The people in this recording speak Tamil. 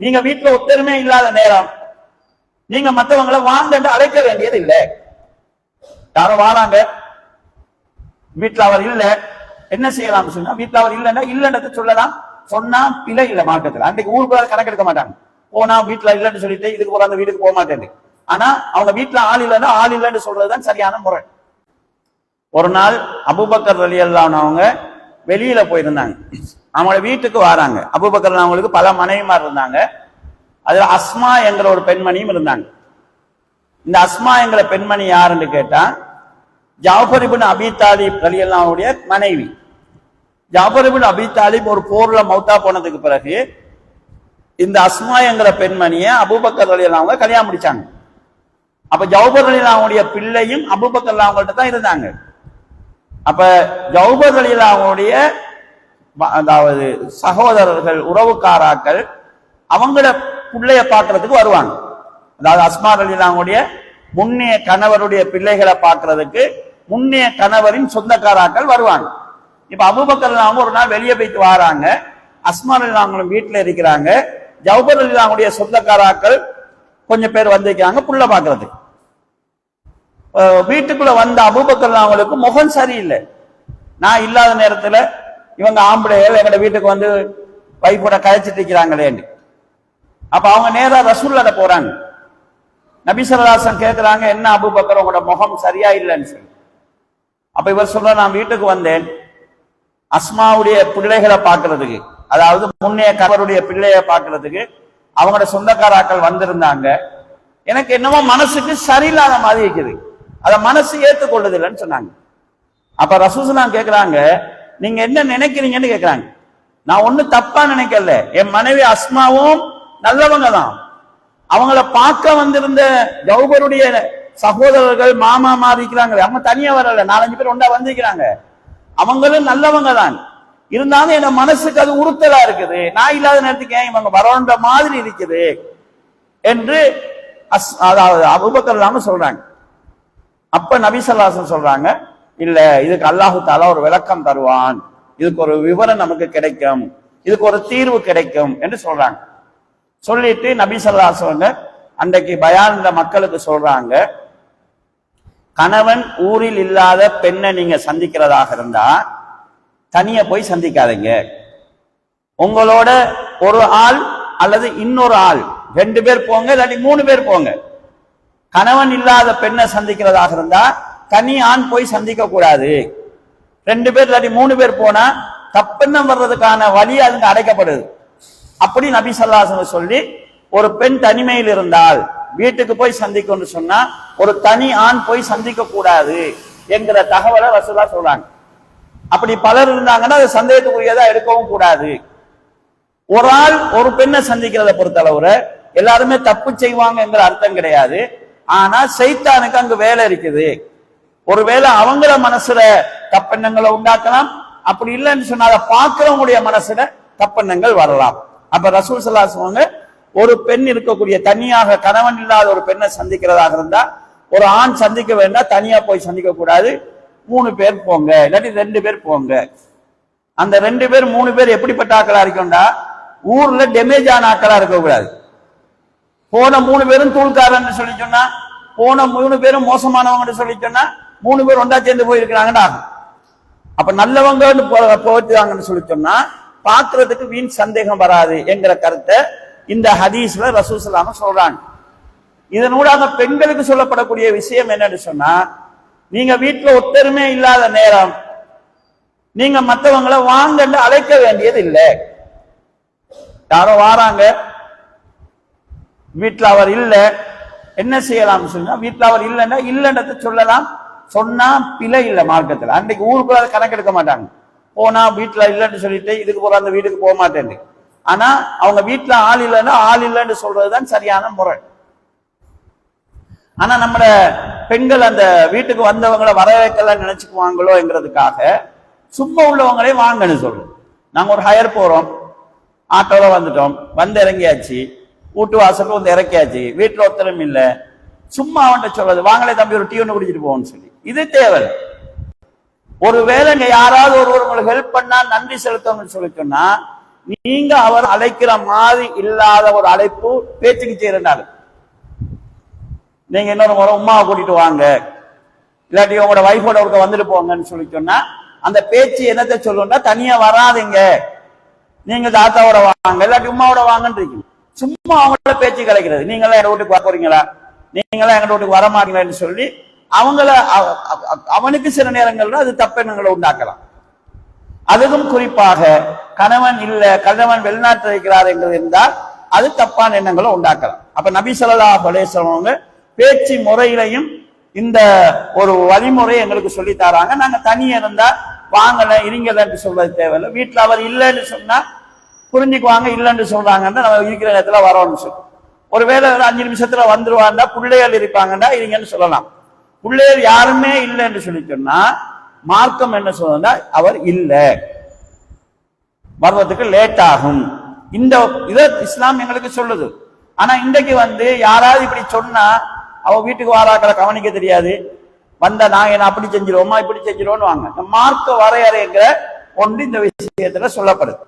நீங்க வீட்டுல ஒத்தருமே இல்லாத நேரம். நீங்க மத்தவங்களை வாங்கன்னு அழைக்க வேண்டியது இல்லை. யாரும் வாராங்க. வீட்டுல அவர் இல்ல. என்ன செய்யலாம் சொன்னா வீட்டுல அவர் இல்லைன்னா இல்லன்றதை சொல்லலாம். சொன்னா பிழை இல்ல மாற்றத்துல அன்றைக்கு ஊருக்குள்ள கணக்கெடுக்க மாட்டாங்க. போனா வீட்டுல இல்லைன்னு சொல்லிட்டு இதுக்கு போற அந்த வீட்டுக்கு போக மாட்டேன் ஆனா அவங்க வீட்டுல ஆள் இல்லைன்னா ஆள் இல்லைன்னு சொல்றதுதான் சரியான முறை. ஒரு நாள் அபுபக்கர் வெளியெல்லாம் அவங்க வெளியில போயிருந்தாங்க. அவங்கள வீட்டுக்கு வராங்க. அபுபக்கர் அவங்களுக்கு பல மனைவிமார் இருந்தாங்க. அதுல அஸ்மா என்கிற ஒரு பெண்மணியும் இருந்தாங்க. இந்த அஸ்மா என்கிற பெண்மணி யாருன்னு கேட்டா ஜாஃபர் இபின் அபி தாலிப் அல்லாவுடைய மனைவி. ஜாஃபர் இபின் அபி தாலிப் ஒரு போர்ல மௌத்தா போனதுக்கு பிறகு இந்த அஸ்மா என்கிற பெண்மணியை அபுபக்கர் அலி அவங்க கல்யாணம் முடிச்சாங்க. அப்ப ஜவுபர் அலி பிள்ளையும் அபுபக்கர் அவங்கள்ட்ட தான் இருந்தாங்க. அப்ப ஜவுபர் அலி அதாவது சகோதரர்கள் உறவுக்காராக்கள் அவங்கள பிள்ளைய பார்க்கறதுக்கு வருவாங்க. அதாவது அஸ்மார் அலி முன்னைய கணவருடைய பிள்ளைகளை பார்க்கறதுக்கு முன்னைய கணவரின் சொந்தக்காராக்கள் வருவாங்க. இப்ப அபூபக்கர் ஒரு நாள் வெளியே போயிட்டு வராங்க. அஸ்மார் அலி அவங்களும் வீட்டுல இருக்கிறாங்க. ஜவஹர் அலி சொந்தக்காராக்கள் கொஞ்சம் பேர் வந்திருக்கிறாங்க புள்ள பார்க்கறதுக்கு. வீட்டுக்குள்ள வந்த அபூபக்கர் அவங்களுக்கு முகம் சரியில்லை. நான் இல்லாத நேரத்துல இவங்க ஆம்பளைகள் எங்கட வீட்டுக்கு வந்து பைப்போட கழிச்சிட்டு இருக்கிறாங்களேன்னு. அப்ப அவங்க நேரா ரசூல்லாட போறாங்க. நபிசரதாசன் கேட்கிறாங்க என்ன அபூபக்கர் உங்களோட முகம் சரியா இல்லைன்னு சொல்லி. அப்ப இவர் சொல்ற நான் வீட்டுக்கு வந்தேன். அஸ்மாவுடைய பிள்ளைகளை பார்க்கறதுக்கு அதாவது முன்னைய கவருடைய பிள்ளைய பார்க்கறதுக்கு அவங்களோட சொந்தக்காராக்கள் வந்திருந்தாங்க. எனக்கு என்னமோ மனசுக்கு சரியில்லாத மாதிரி இருக்குது. அதை மனசு ஏத்துக்கொள்ளுது இல்லைன்னு சொன்னாங்க. அப்ப ரசூசலாம் கேட்கிறாங்க நீங்க என்ன நினைக்கிறீங்கன்னு கேக்குறாங்க. நான் ஒண்ணு தப்பா நினைக்கல. என் மனைவி அஸ்மாவும் நல்லவங்க தான் அவங்கள பார்க்க வந்திருந்த கௌகருடைய சகோதரர்கள் மாமா மாதிரி இருக்கிறாங்க அவங்க தனியா வரல. நாலஞ்சு பேர் ஒண்டா வந்திருக்கிறாங்க. அவங்களும் நல்லவங்க தான் இருந்தாலும் என் மனசுக்கு அது உறுத்தலா இருக்குது. நான் இல்லாத நேரத்துக்கு ஏன் இவங்க வரோன்ற மாதிரி இருக்குது என்று அஸ் அதாவது அபுபக்கர் இல்லாம சொல்றாங்க. அப்ப நபிசல்லாசன் சொல்றாங்க. இல்ல இதுக்கு அல்லாஹு தாலா ஒரு விளக்கம் தருவான். இதுக்கு ஒரு விவரம் நமக்கு கிடைக்கும். இதுக்கு ஒரு தீர்வு கிடைக்கும் என்று சொல்றாங்க. சொல்லிட்டு நபி சொல்லாசவங்க அன்றைக்கு பயானந்த மக்களுக்கு சொல்றாங்க கணவன் ஊரில் இல்லாத பெண்ணை நீங்க சந்திக்கிறதாக இருந்தா தனிய போய் சந்திக்காதீங்க. உங்களோட ஒரு ஆள் அல்லது இன்னொரு ஆள் ரெண்டு பேர் போங்க இல்லாட்டி மூணு பேர் போங்க. கணவன் இல்லாத பெண்ணை சந்திக்கிறதாக இருந்தா தனி ஆண் போய் சந்திக்க கூடாது. ரெண்டு பேர் இல்லாட்டி மூணு பேர் போனா தப்பெண்ணம் வர்றதுக்கான வழி அதுங்க அடைக்கப்படுது. அப்படி நபி சல்லாசன் சொல்லி ஒரு பெண் தனிமையில் இருந்தால் வீட்டுக்கு போய் சந்திக்கணும்னு சொன்னா ஒரு தனி ஆண் போய் சந்திக்க கூடாது என்கிற தகவலை ரசூலா சொல்றாங்க. அப்படி பலர் இருந்தாங்கன்னா அது சந்தேகத்துக்குரியதா எடுக்கவும் கூடாது. ஒரு ஆள் ஒரு பெண்ணை சந்திக்கிறத பொறுத்தளவுல எல்லாருமே தப்பு செய்வாங்கங்கிற அர்த்தம் கிடையாது. ஆனா சைத்தானுக்கு அங்கு வேலை இருக்குது. ஒருவேளை அவங்கள மனசுல தப்பெண்ணங்களை உண்டாக்கலாம். அப்படி இல்லைன்னு சொன்னா அதை பார்க்கிறவங்களுடைய மனசுல தப்பெண்ணங்கள் வரலாம். அப்ப ரசூல் சல்லா சொல்லுவாங்க ஒரு பெண் இருக்கக்கூடிய தனியாக கணவன் இல்லாத ஒரு பெண்ணை சந்திக்கிறதாக இருந்தா ஒரு ஆண் சந்திக்க வேண்டாம் தனியா போய் சந்திக்க கூடாது. மூணு பேர் போங்க இல்லாட்டி ரெண்டு பேர் போங்க. அந்த ரெண்டு பேர் மூணு பேர் எப்படிப்பட்ட ஆக்களா இருக்கும்டா ஊர்ல டேமேஜ் ஆன ஆக்களா இருக்கக்கூடாது. போன மூணு பேரும் தூள்காரன்னு சொல்லி சொன்னா போன மூணு பேரும் மோசமானவங்கன்னு சொல்லி சொன்னா மூணு பேர் ஒன்றா சேர்ந்து போயிருக்கிறாங்கன்னு ஆகும் அப்ப நல்லவங்கன்னு போ- சொல்லி சொன்னா பாக்குறதுக்கு வீண் சந்தேகம் வராது என்கிற கருத்தை இந்த ஹதீஸ்ல ரசூசலாம சொல்றாங்க. இதனூடாக பெண்களுக்கு சொல்லப்படக்கூடிய விஷயம் என்னன்னு சொன்னா நீங்க வீட்டுல ஒத்தருமே இல்லாத நேரம் நீங்க மற்றவங்களை வாங்கன்னு அழைக்க வேண்டியது இல்லை. யாரோ வாராங்க வீட்டுல அவர் இல்ல என்ன செய்யலாம்னு சொன்னா வீட்டுல அவர் இல்லைன்னா இல்லைன்றத சொல்லலாம். சொன்னா பிழை இல்லை மார்க்கத்துல. அன்றைக்கு ஊருக்குள்ள அதை கணக்கெடுக்க மாட்டாங்க. போனா வீட்டுல இல்லைன்னு சொல்லிட்டு இதுக்கு போற அந்த வீட்டுக்கு போக மாட்டேன்னு ஆனா அவங்க வீட்டுல ஆள் இல்லைன்னா ஆள் இல்லைன்னு சொல்றதுதான் சரியான முறை. ஆனா நம்மள பெண்கள் அந்த வீட்டுக்கு வந்தவங்கள வரவேற்கலாம் நினைச்சுக்குவாங்களோங்கிறதுக்காக சும்மா உள்ளவங்களே வாங்கன்னு சொல்லுவோம் நாங்க ஒரு ஹயர் போறோம். ஆட்டோல வந்துட்டோம். வந்து இறங்கியாச்சு. வீட்டு வாசலுக்கு வந்து இறக்கியாச்சு. வீட்டுல ஒருத்தரும் இல்லை. சும்மா அவன்கிட்ட சொல்றது வாங்களே தம்பி ஒரு டீ ஒன்று குடிச்சிட்டு போவோம்னு சொல்லி. இது தேவை. ஒருவேளை யாராவது ஒருவர் உங்களுக்கு ஹெல்ப் பண்ணா நன்றி செலுத்தணும்னு சொல்லி சொன்னா நீங்க அவர் அழைக்கிற மாதிரி இல்லாத ஒரு அழைப்பு பேச்சுக்கு செய்யறனால நீங்க இன்னொரு முறை உமாவை கூட்டிட்டு வாங்க. இல்லாட்டி உங்களோட வைஃபோட ஒருக்க வந்துட்டு போங்கன்னு சொல்லி சொன்னா அந்த பேச்சு என்னத்தை சொல்லுன்னா தனியா வராதீங்க. நீங்க தாத்தாவோட வாங்க இல்லாட்டி உமாவோட வாங்கன்னு சும்மா அவங்களோட பேச்சு கிடைக்கிறது நீங்களாம் எங்க வீட்டுக்கு வர போறீங்களா? நீங்களாம் எங்க வீட்டுக்கு வர மாட்டீங்களான்னு சொல்லி அவங்கள அவனுக்கு சில நேரங்கள்ல அது தப்பெண்ணங்களை உண்டாக்கலாம். அதுவும் குறிப்பாக கணவன் இல்ல கணவன் வெளிநாட்டில் இருக்கிறார் என்று இருந்தால் அது தப்பான எண்ணங்களை உண்டாக்கலாம். அப்ப நபி ஸல்லல்லாஹு அலைஹி அவங்க பேச்சு முறையிலையும் இந்த ஒரு வழிமுறை எங்களுக்கு சொல்லி தராங்க. நாங்க தனியா இருந்தா வாங்கல இருங்கலன்னு சொல்றது தேவையில்லை. வீட்டுல அவர் இல்லைன்னு சொன்னா புரிஞ்சுக்குவாங்க இல்லைன்னு சொல்றாங்கன்னா நம்ம இருக்கிற இடத்துல வரோம்னு சொல்லுவோம் ஒருவேளை ஒரு அஞ்சு நிமிஷத்துல வந்துருவாண்டா பிள்ளைகள் இருப்பாங்கடா இருங்கன்னு சொல்லலாம். பிள்ளையர் யாருமே இல்லை என்று சொல்லி சொன்னா மார்க்கம் என்ன சொல்றா அவர் இல்லை. வர்றதுக்கு லேட் ஆகும். இந்த இதை இஸ்லாம் எங்களுக்கு சொல்லுது. ஆனா இன்றைக்கு வந்து யாராவது இப்படி சொன்னா அவ வீட்டுக்கு வாராக்களை கவனிக்க தெரியாது. வந்தா நாங்க என்ன அப்படி செஞ்சிருவோமா இப்படி செஞ்சிருவோம்னு வாங்க. இந்த மார்க்க வரையறைங்கிற ஒன்று இந்த விஷயத்துல சொல்லப்படுது.